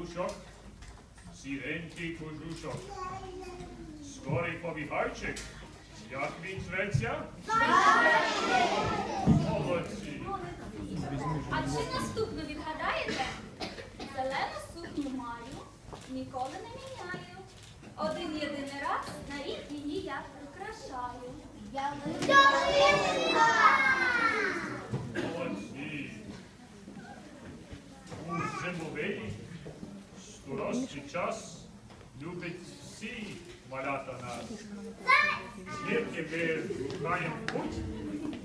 кожушок, сіренький кожушок. Скорий побігайчик, як він зветься? Молодці. А чи наступну відгадаєте? Зелену сукню маю, ніколи не міняю. Один єдиний раз на рік її я прикрашаю. Молодці. У зимовий скоросний час любить всі малята нас. З гірки ми шукаємо путь,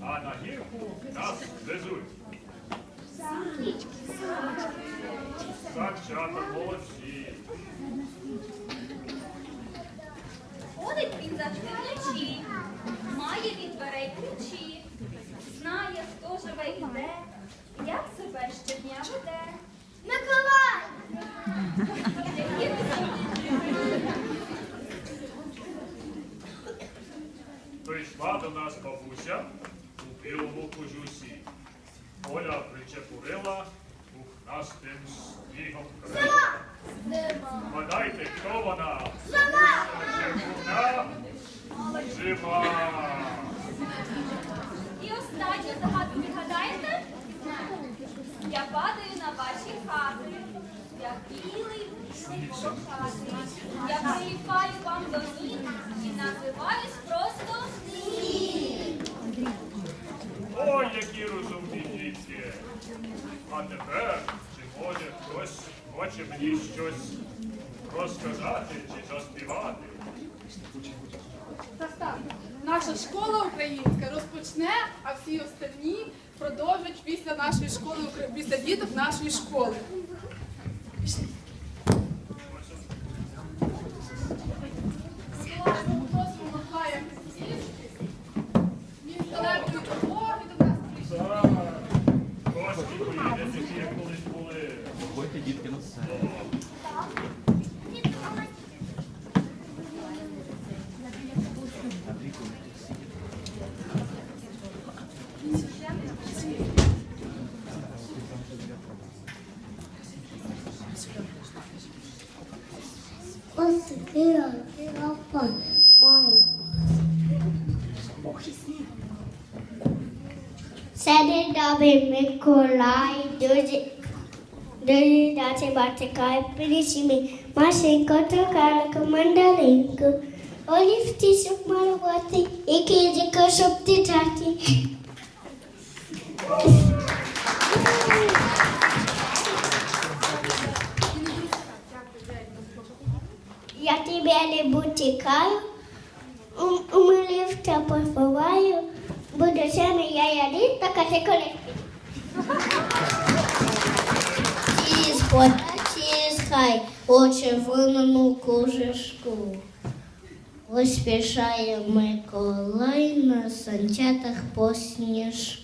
а на гірку нас везуть. Санчата молодці. Ходить він завжди Прийшла до нас бабуся у білому кожусі. Оля причепурила пухнастим снігом крила. Гадайте, хто вона? Чепурна жива. І останню загадку відгадаєте? Я падаю на ваші хати, я білий вісний волохатий. Розумні. А тепер, чи може хтось хоче мені щось розказати чи заспівати? Так, так. Наша школа українська розпочне, а всі остальні продовжать після нашої школи, після діток нашої школи. was there upon my Sede dabe Mikolai Dori dace bate kai pirishimi Mashe koto karaka mandalinko Olifti sukmalavati Ike jika shukti tati Thank you. Я тебе не бутикаю, у, у лифта поховаю, буду саме я яди, така ти колектив. Тіс, тіс, хай, у червоному кожушку. Поспішає Миколай на санчатах по сніжку.